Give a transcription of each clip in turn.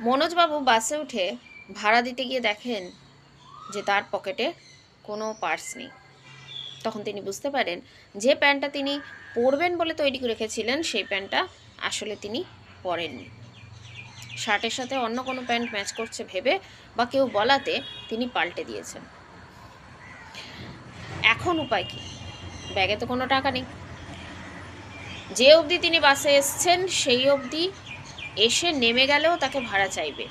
মনোজবাবু বাসে উঠে ভাড়া দিতে গিয়ে দেখেন যে তার পকেটে কোনো পার্স নেই। তখন তিনি বুঝতে পারেন যে প্যান্টটা তিনি পরবেন বলে তৈরি রেখেছিলেন, সেই প্যান্টটা আসলে তিনি পরেননি। শার্টের সাথে অন্য কোনো প্যান্ট ম্যাচ করছে ভেবে বা কেউ বলাতে তিনি পাল্টে দিয়েছেন। এখন উপায় কি? ব্যাগে তো কোনো টাকা নেই। যে অবধি তিনি বাসে এসছেন, সেই অবধি এসে নেমে গেলেও তাকে ভাড়া চাইবে।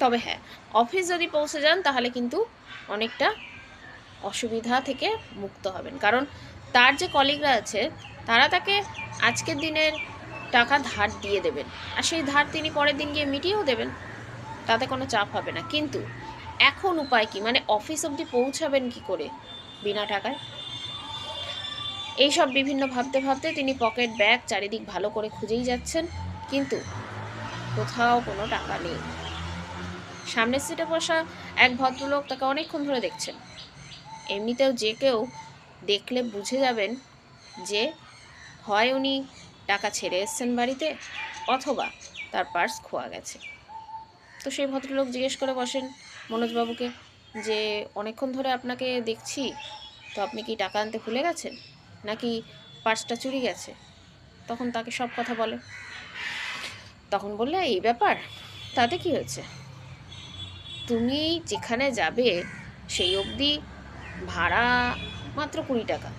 তবে হ্যাঁ অফিস যদি পৌঁছে যান, তাহলে কিন্তু অনেকটা অসুবিধা থেকে মুক্ত হবেন। কারণ তার যে কলিগরা আছে, তারা তাকে আজকের দিনের টাকা ধার দিয়ে দেবেন। আর সেই ধার তিনি পরের দিন গিয়ে মিটিয়েও দেবেন। তাতে কোনো চাপ হবে না। কিন্তু এখন উপায় কি? মানে অফিস অবধি পৌঁছাবেন কি করে বিনা টাকায়? এইসব বিভিন্ন ভাবতে ভাবতে তিনি পকেট ব্যাগ চারিদিক ভালো করে খুঁজেই যাচ্ছেন। কিন্তু কোথাও কোনো টাকা নেই। সামনের সিটে বসা এক ভদ্রলোক তাকে অনেকক্ষণ ধরে দেখছেন। এমনিতেও যে কেউ দেখলে বুঝে যাবেন যে হয় উনি টাকা ছেড়ে এসছেন বাড়িতে অথবা তার পার্স খোয়া গেছে। তো সেই ভদ্রলোক জিজ্ঞেস করে বসেন, মনোজবাবুকে, যে অনেকক্ষণ ধরে আপনাকে দেখছি, তো আপনি কি টাকা আনতে ভুলে গেছেন? নাকি পার্সটা চুরি গেছে? তখন তাকে সব কথা বলে। তখন বললে, এই ব্যাপার, তাতে কি হয়েছে? তুমি যেখানে যাবে, সেই অবধি ভাড়া মাত্র কুড়ি টাকা।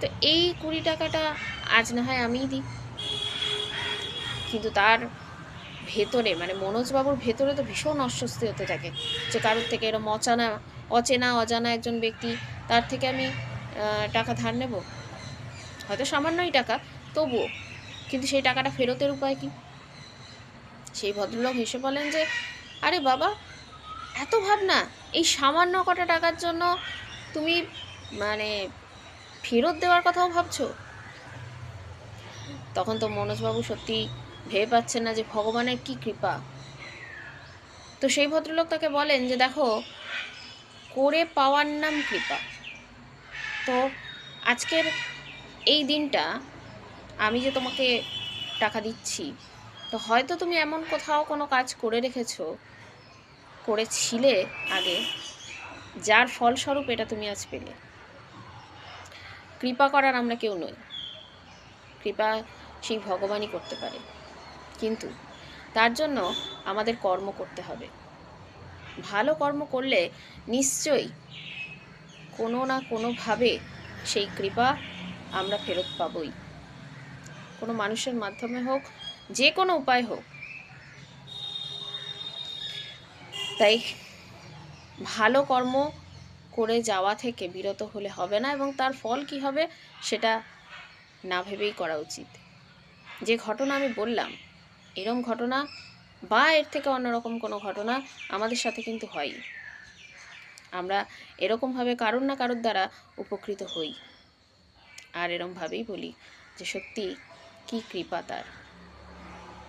তো এই কুড়ি টাকাটা আজ না হয় আমিই দিই। কিন্তু তার ভেতরে মানে মনোজবাবুর ভেতরে তো ভীষণ অস্বস্তি হতে থাকে যে কারোর থেকে এরকম অচানা, অচেনা, অজানা একজন ব্যক্তি, তার থেকে আমি টাকা ধার নেব? হয়তো সামান্যই টাকা, তবুও। কিন্তু সেই টাকাটা ফেরতের উপায় কি? সেই ভদ্রলোক হেসে বলেন যে, আরে বাবা, এত ভাবনা, এই সামান্য কটা টাকার জন্য তুমি মানে ফেরত দেওয়ার কথাও ভাবছ? তখন তো মনোজবাবু সত্যি ভেবে পাচ্ছেন না যে ভগবানের কি কৃপা। তো সেই ভদ্রলোক তাকে বলেন যে, দেখো, করে পাওয়ার নাম কৃপা। তো আজকের এই দিনটা আমি যে তোমাকে টাকা দিচ্ছি তো হয়তো তুমি এমন কোথাও কোনো কাজ করে রেখেছো, করেছিলে আগে, যার ফলস্বরূপ এটা তুমি আজ পেলে। কৃপা করার আমরা কেউ নই। কৃপা সেই ভগবানই করতে পারে। কিন্তু তার জন্য আমাদের কর্ম করতে হবে। ভালো কর্ম করলে নিশ্চয়ই কোনো না কোনোভাবে সেই কৃপা আমরা ফেরত পাবই। কোনো মানুষের মাধ্যমে হোক, যে কোনো উপায় হোক। তাই ভালো কর্ম করে যাওয়া থেকে বিরত হলে হবে না এবং তার ফল কি হবে সেটা না ভেবেই করা উচিত। যে ঘটনা আমি বললাম, এরম ঘটনা বা এর থেকে অন্যরকম কোনো ঘটনা আমাদের সাথে কিন্তু হয়। আমরা এরকমভাবে কারোর না কারোর দ্বারা উপকৃত হই। আর এরমভাবেই বলি যে সত্যি কি কৃপা তার?